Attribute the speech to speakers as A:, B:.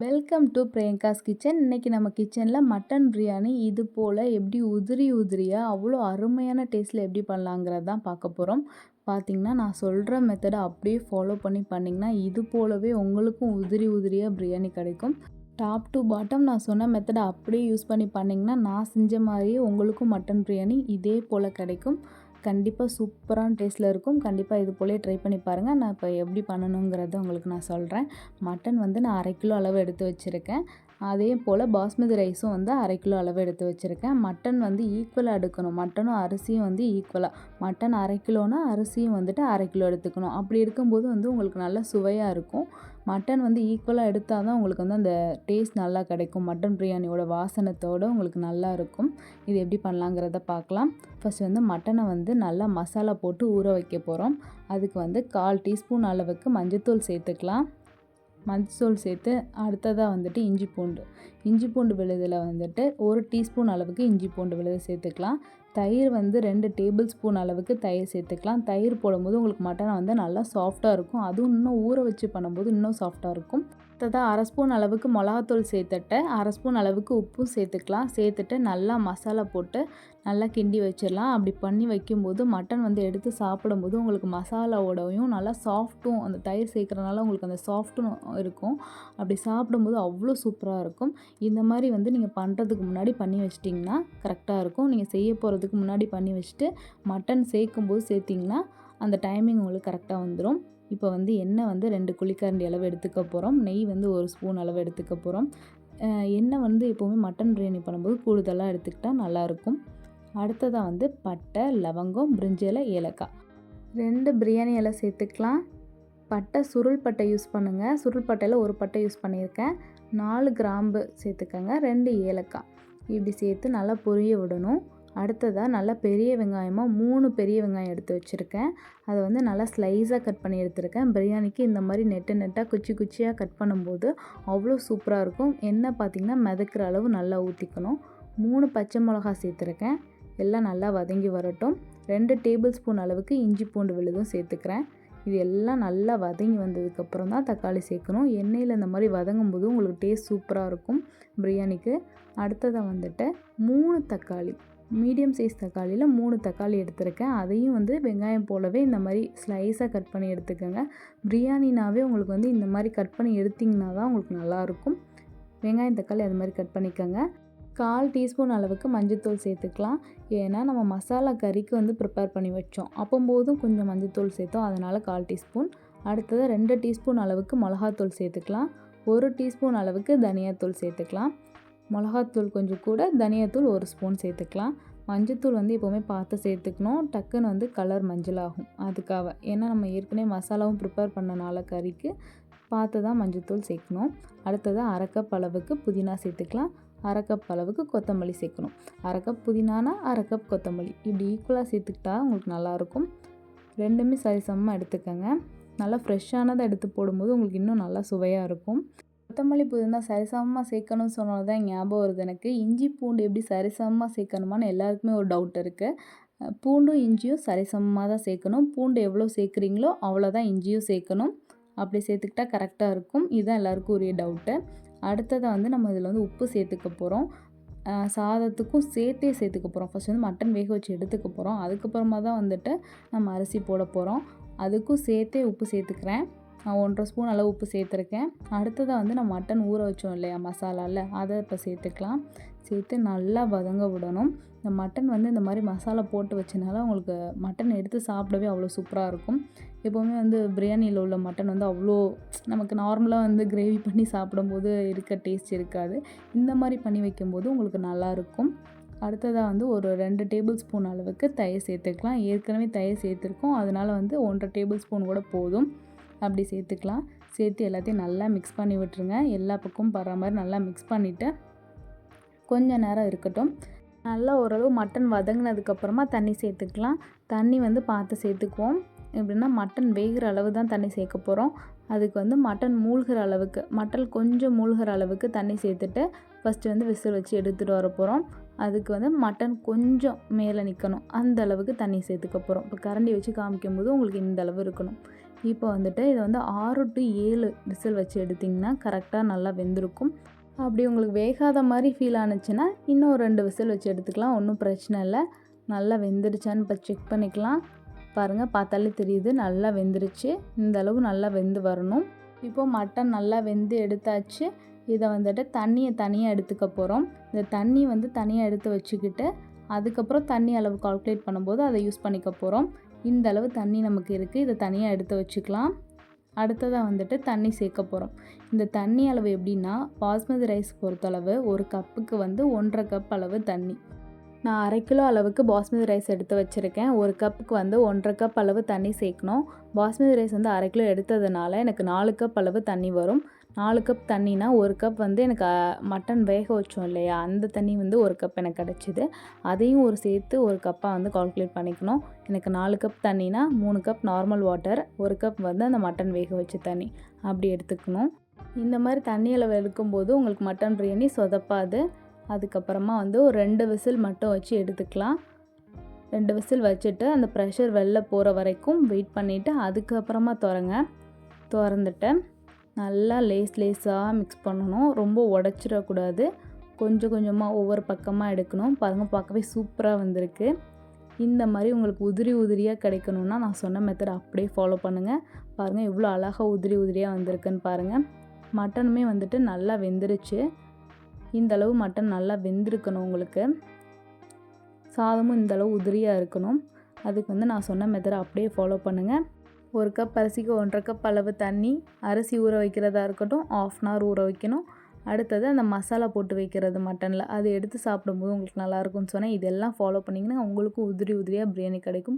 A: Welcome to Priyanka's kitchen இன்றைக்கி நம்ம கிச்சனில் மட்டன் பிரியாணி இது போல் எப்படி உதிரி உதிரியாக அவ்வளோ அருமையான டேஸ்ட்டில் எப்படி பண்ணலாங்கிறது தான் பார்க்க போகிறோம் பார்த்திங்கன்னா நான் சொல்கிற மெத்தடை அப்படியே ஃபாலோ பண்ணி பண்ணிங்கன்னா இது போலவே உங்களுக்கும் உதிரி உதிரியாக பிரியாணி கிடைக்கும். டாப் டு பாட்டம் நான் சொன்ன மெத்தடை அப்படியே யூஸ் பண்ணி பண்ணிங்கன்னா நான் செஞ்ச மாதிரியே உங்களுக்கும் மட்டன் பிரியாணி இதே போல் கிடைக்கும். கண்டிப்பாக சூப்பரான டேஸ்ட்டில் இருக்கும். கண்டிப்பாக இது போலே ட்ரை பண்ணி பாருங்கள் நான் இப்போ எப்படி பண்ணணுங்கிறத உங்களுக்கு நான் சொல்கிறேன் மட்டன் வந்து நான் அரை கிலோ அளவு எடுத்து வச்சுருக்கேன். அதே போல் பாஸ்மதி ரைஸும் வந்து அரை கிலோ அளவு எடுத்து வச்சுருக்கேன். மட்டன் வந்து ஈக்குவலாக எடுக்கணும். மட்டனும் அரிசியும் வந்து ஈக்குவலாக மட்டன் அரை கிலோனா அரிசியும் வந்துட்டு அரை கிலோ எடுத்துக்கணும். அப்படி இருக்கும்போது வந்து உங்களுக்கு நல்ல சுவையாக இருக்கும். மட்டன் வந்து ஈக்குவலாக எடுத்தால் தான் உங்களுக்கு வந்து அந்த டேஸ்ட் நல்லா கிடைக்கும். மட்டன் பிரியாணியோட வாசனத்தோடு உங்களுக்கு நல்லா இருக்கும். இது எப்படி பண்ணலாங்கிறத பார்க்கலாம். ஃபஸ்ட் வந்து மட்டனை வந்து நல்லா மசாலா போட்டு ஊற வைக்க போகிறோம் அதுக்கு வந்து கால் டீஸ்பூன் அளவுக்கு மஞ்சத்தூள் சேர்த்துக்கலாம். மஞ்சள் சேர்த்து அடுத்ததாக வந்துட்டு இஞ்சி பூண்டு. இஞ்சி பூண்டு விழுதில் வந்துட்டு ஒரு டீஸ்பூன் அளவுக்கு இஞ்சி பூண்டு விழுது சேர்த்துக்கலாம். தயிர் வந்து ரெண்டு டேபிள் ஸ்பூன் அளவுக்கு தயிர் சேர்த்துக்கலாம். தயிர் போடும்போது உங்களுக்கு மட்டனை வந்து நல்லா சாஃப்டாக இருக்கும். அதுவும் இன்னும் ஊற வச்சு பண்ணும்போது இன்னும் சாஃப்டாக இருக்கும். அடுத்ததாக அரை ஸ்பூன் அளவுக்கு மிளகாத்தூள் சேர்த்துட்டு அரை ஸ்பூன் அளவுக்கு உப்பும் சேர்த்துக்கலாம். சேர்த்துட்டு நல்லா மசாலா போட்டு நல்லா கிண்டி வச்சிடலாம். அப்படி பண்ணி வைக்கும்போது மட்டன் வந்து எடுத்து சாப்பிடும்போது உங்களுக்கு மசாலாவோடையும் நல்லா சாஃப்ட்டும் அந்த தயிர் சேர்க்குறனால உங்களுக்கு அந்த சாஃப்ட்டும் இருக்கும். அப்படி சாப்பிடும்போது அவ்வளோ சூப்பராக இருக்கும். இந்த மாதிரி வந்து நீங்கள் பண்ணுறதுக்கு முன்னாடி பண்ணி வச்சிட்டிங்கன்னா கரெக்டாக இருக்கும். நீங்கள் செய்ய போகிறதுக்கு முன்னாடி பண்ணி வச்சுட்டு மட்டன் சேர்க்கும்போது சேர்த்திங்கன்னா அந்த டைமிங் உங்களுக்கு கரெக்டாக வந்துடும் இப்போ வந்து எண்ணெய் வந்து ரெண்டு குழிக்கரண்டி அளவு எடுத்துக்க போகிறோம் நெய் வந்து ஒரு ஸ்பூன் அளவு எடுத்துக்க போகிறோம் எண்ணெய் வந்து எப்போவுமே மட்டன் பிரியாணி பண்ணும்போது கூடுதலாக எடுத்துக்கிட்டால் நல்லாயிருக்கும் அடுத்ததாக வந்து பட்டை லவங்கம் பிரிஞ்சில ஏலக்காய். ரெண்டு பிரியாணி இலை சேர்த்துக்கலாம். பட்டை சுருள் பட்டை யூஸ் பண்ணுங்கள் சுருள் பட்டையில் ஒரு பட்டை யூஸ் பண்ணியிருக்கேன். நாலு கிராம்பு சேர்த்துக்கங்க. ரெண்டு ஏலக்காய். இப்படி சேர்த்து நல்லா பொரிய விடணும். அடுத்ததாக நல்லா பெரிய வெங்காயமாக மூணு பெரிய வெங்காயம் எடுத்து வச்சுருக்கேன். அதை வந்து நல்லா ஸ்லைஸாக கட் பண்ணி எடுத்துருக்கேன். பிரியாணிக்கு இந்த மாதிரி நெட்டு நெட்டாக குச்சி குச்சியாக கட் பண்ணும்போது அவ்வளோ சூப்பராக இருக்கும். எண்ணெய் பார்த்திங்கன்னா மிதக்கிற அளவு நல்லா ஊற்றிக்கணும் மூணு பச்சை மிளகா சேர்த்துருக்கேன். எல்லாம் நல்லா வதங்கி வரட்டும். ரெண்டு டேபிள் ஸ்பூன் அளவுக்கு இஞ்சி பூண்டு விழுதும் சேர்த்துக்கிறேன். இது எல்லாம் நல்லா வதங்கி வந்ததுக்கப்புறம் தான் தக்காளி சேர்க்கணும். எண்ணெயில் இந்த மாதிரி வதங்கும் போது உங்களுக்கு டேஸ்ட் சூப்பராக இருக்கும் பிரியாணிக்கு. அடுத்ததாக வந்துட்டு மூணு தக்காளி. மீடியம் சைஸ் தக்காளியில் மூணு தக்காளி எடுத்திருக்கேன். அதையும் வந்து வெங்காயம் போலவே இந்த மாதிரி ஸ்லைஸாக கட் பண்ணி எடுத்துக்கோங்க. பிரியாணினாவே உங்களுக்கு வந்து இந்த மாதிரி கட் பண்ணி எடுத்திங்கன்னா தான் உங்களுக்கு நல்லாயிருக்கும் வெங்காயம் தக்காளி அது மாதிரி கட் பண்ணிக்கோங்க. கால் டீஸ்பூன் அளவுக்கு மஞ்சத்தூள் சேர்த்துக்கலாம். ஏன்னா நம்ம மசாலா கறிக்கு வந்து ப்ரிப்பேர் பண்ணி வச்சோம். அப்போம்போதும் கொஞ்சம் மஞ்சத்தூள் சேர்த்தோம். அதனால் கால் டீஸ்பூன். அடுத்தது ரெண்டு டீஸ்பூன் அளவுக்கு மிளகாத்தூள் சேர்த்துக்கலாம். ஒரு டீஸ்பூன் அளவுக்கு தனியாத்தூள் சேர்த்துக்கலாம். மிளகாத்தூள் கொஞ்சம் கூட தனியாத்தூள் ஒரு ஸ்பூன் சேர்த்துக்கலாம். மஞ்சத்தூள் வந்து எப்போவுமே பார்த்து சேர்த்துக்கணும். டக்குன்னு வந்து கலர் மஞ்சள் ஆகும் அதுக்காக. ஏன்னா நம்ம ஏற்கனவே மசாலாவும் ப்ரிப்பேர் பண்ணனால கறிக்கு. பார்த்து தான் மஞ்சத்தூள் சேர்க்கணும். அடுத்ததாக அரைக்கப் அளவுக்கு புதினா சேர்த்துக்கலாம். அரைக்கப் அளவுக்கு கொத்தமல்லி சேர்க்கணும். அரைக்கப் புதினானா அரைக்கப் கொத்தமல்லி. இப்படி ஈக்குவலாக சேர்த்துக்கிட்டா உங்களுக்கு நல்லாயிருக்கும். ரெண்டுமே சரிசமமாக எடுத்துக்கோங்க. நல்லா ஃப்ரெஷ்ஷானதை எடுத்து போடும்போது உங்களுக்கு இன்னும் நல்லா சுவையாக இருக்கும். கொத்தமல்லி புதினா சரிசமமாக சேர்க்கணும்னு சொன்னது தான் ஞாபகம் வருது எனக்கு. இஞ்சி பூண்டு எப்படி சரிசமமாக சேர்க்கணுமான்னு எல்லாருக்குமே ஒரு டவுட் இருக்குது பூண்டும் இஞ்சியும் சரிசமமாக தான் சேர்க்கணும். பூண்டு எவ்வளோ சேர்க்குறீங்களோ அவ்வளோதான் இஞ்சியும் சேர்க்கணும். அப்படி சேர்த்துக்கிட்டா கரெக்டாக இருக்கும். இதுதான் எல்லாருக்கும் உரிய டவுட்டு அடுத்ததை வந்து நம்ம இதில் வந்து உப்பு சேர்த்துக்க போகிறோம் சாதத்துக்கும் சேர்த்தே சேர்த்துக்க போகிறோம் ஃபஸ்ட் வந்து மட்டன் வேக வச்சு எடுத்துக்க போகிறோம் அதுக்கப்புறமா தான் வந்துட்டு நம்ம அரிசி போட போகிறோம் அதுக்கும் சேர்த்தே உப்பு சேர்த்துக்கிறேன். நான் ஒன்றரை ஸ்பூன் அளவு உப்பு சேர்த்துருக்கேன். அடுத்ததாக வந்து நான் மட்டன் ஊற வச்சோம் இல்லையா மசாலாவில் அதை இப்போ சேர்த்துக்கலாம். சேர்த்து நல்லா வதங்க விடணும். இந்த மட்டன் வந்து இந்த மாதிரி மசாலா போட்டு வச்சனால உங்களுக்கு மட்டன் எடுத்து சாப்பிடவே அவ்வளோ சூப்பராக இருக்கும். எப்போவுமே வந்து பிரியாணியில் உள்ள மட்டன் வந்து அவ்வளோ நமக்கு நார்மலாக வந்து கிரேவி பண்ணி சாப்பிடும்போது இருக்க டேஸ்ட் இருக்காது. இந்த மாதிரி பண்ணி வைக்கும்போது உங்களுக்கு நல்லாயிருக்கும் அடுத்ததாக வந்து ஒரு ரெண்டு டேபிள் ஸ்பூன் அளவுக்கு தயிர் சேர்த்துக்கலாம். ஏற்கனவே தயிர் சேர்த்துருக்கோம். அதனால் வந்து ஒன்றரை டேபிள் ஸ்பூன் கூட போதும். அப்படி சேர்த்துக்கலாம். சேர்த்து எல்லாத்தையும் நல்லா மிக்ஸ் பண்ணி விட்டுருங்க. எல்லா பக்கமும் படுற மாதிரி நல்லா மிக்ஸ் பண்ணிவிட்டு கொஞ்சம் நேரம் இருக்கட்டும். நல்லா ஓரளவு மட்டன் வதங்கினதுக்கப்புறமா தண்ணி சேர்த்துக்கலாம். தண்ணி வந்து பார்த்து சேர்த்துக்குவோம். எப்படின்னா மட்டன் வேகிற அளவு தான் தண்ணி சேர்க்க போகிறோம் அதுக்கு வந்து மட்டன் மூழ்கிற அளவுக்கு மட்டன் கொஞ்சம் மூழ்கிற அளவுக்கு தண்ணி சேர்த்துட்டு ஃபஸ்ட்டு வந்து விசில் வச்சு எடுத்துகிட்டு வர போகிறோம் அதுக்கு வந்து மட்டன் கொஞ்சம் மேலே நிற்கணும் அந்த அளவுக்கு தண்ணி சேர்த்துக்க போகிறோம் இப்போ கரண்டி வச்சு காமிக்கும் போது உங்களுக்கு இந்த அளவு இருக்கணும். இப்போ வந்துட்டு இதை வந்து ஆறு டு ஏழு விசில் வச்சு எடுத்திங்கன்னா கரெக்டாக நல்லா வெந்திருக்கும். அப்படி உங்களுக்கு வேகாத மாதிரி ஃபீல் ஆனுச்சுன்னா இன்னும் ரெண்டு விசில் வச்சு எடுத்துக்கலாம். ஒன்றும் பிரச்சனை இல்லை. நல்லா வெந்துருச்சான்னு இப்போ செக் பண்ணிக்கலாம். பாருங்கள் பார்த்தாலே தெரியுது. நல்லா வெந்துருச்சு. இந்த அளவு நல்லா வெந்து வரணும். இப்போது மட்டன் நல்லா வெந்து எடுத்தாச்சு. இதை வந்துட்டு தண்ணியை தனியாக எடுத்துக்க போகிறோம் இந்த தண்ணி வந்து தனியாக எடுத்து வச்சுக்கிட்டு அதுக்கப்புறம் தண்ணி அளவு கால்குலேட் பண்ணும்போது அதை யூஸ் பண்ணிக்க போகிறோம் இந்த அளவு தண்ணி நமக்கு இருக்குது இதை தனியாக எடுத்து வச்சுக்கலாம். அடுத்ததாக வந்துட்டு தண்ணி சேர்க்க போகிறோம் இந்த தண்ணி அளவு எப்படின்னா பாஸ்மதி ரைஸ் பொறுத்தளவு ஒரு கப்புக்கு வந்து ஒன்றரை கப் அளவு தண்ணி. நான் அரை கிலோ அளவுக்கு பாஸ்மதி ரைஸ் எடுத்து வச்சுருக்கேன். ஒரு கப்புக்கு வந்து ஒன்றரை கப் அளவு தண்ணி சேர்க்கணும். பாஸ்மதி ரைஸ் வந்து அரை கிலோ எடுத்ததுனால எனக்கு நாலு கப் அளவு தண்ணி வரும். நாலு கப் தண்ணினா ஒரு கப் வந்து எனக்கு மட்டன் வேக வச்சோம் இல்லையா? அந்த தண்ணி வந்து ஒரு கப் எனக்கு கிடச்சிது. அதையும் ஒரு சேர்த்து ஒரு கப்பாக வந்து கால்குலேட் பண்ணிக்கணும். எனக்கு நாலு கப் தண்ணினா மூணு கப் நார்மல் வாட்டர் ஒரு கப் வந்து அந்த மட்டன் வேக வச்ச தண்ணி. அப்படி எடுத்துக்கணும். இந்த மாதிரி தண்ணி அளவு எடுக்கும்போது உங்களுக்கு மட்டன் பிரியாணி சொதப்பாது. அதுக்கப்புறமா வந்து ஒரு ரெண்டு விசில் மட்டும் வச்சு எடுத்துக்கலாம். ரெண்டு விசில் வச்சுட்டு அந்த ப்ரெஷர் வெளில போகிற வரைக்கும் வெயிட் பண்ணிவிட்டு அதுக்கப்புறமா திறங்க. திறந்துட்டேன் நல்லா லேஸ் லேஸாக மிக்ஸ் பண்ணணும். ரொம்ப உடச்சிடக்கூடாது. கொஞ்சம் கொஞ்சமாக ஒவ்வொரு பக்கமாக எடுக்கணும். பாருங்கள் பார்க்கவே சூப்பராக வந்திருக்கு. இந்த மாதிரி உங்களுக்கு உதிரி உதிரியாக கிடைக்கணுன்னா நான் சொன்ன மெத்தட் அப்படியே ஃபாலோ பண்ணுங்கள் பாருங்கள் எவ்வளோ அழகாக உதிரி உதிரியாக வந்திருக்குன்னு பாருங்கள் மட்டனுமே வந்துட்டு நல்லா வெந்துருச்சு. இந்த அளவு மட்டன் நல்லா வெந்திருக்கணும் உங்களுக்கு. சாதமும் இந்தளவு உதிரியாக இருக்கணும். அதுக்கு வந்து நான் சொன்ன மெத்தடை அப்படியே ஃபாலோ பண்ணுங்கள் ஒரு கப் அரிசிக்கு ஒன்றரை கப் அளவு தண்ணி அரிசி ஊற வைக்கிறதா இருக்கட்டும் ஆஃப் அன் ஹவர் ஊற வைக்கணும். அடுத்தது அந்த மசாலா போட்டு வைக்கிறது மட்டனில். அது எடுத்து சாப்பிடும்போது உங்களுக்கு நல்லாயிருக்கும்னு சொன்னேன். இதெல்லாம் ஃபாலோ பண்ணிங்கன்னா உங்களுக்கும் உதிரி உதிரியாக பிரியாணி கிடைக்கும்.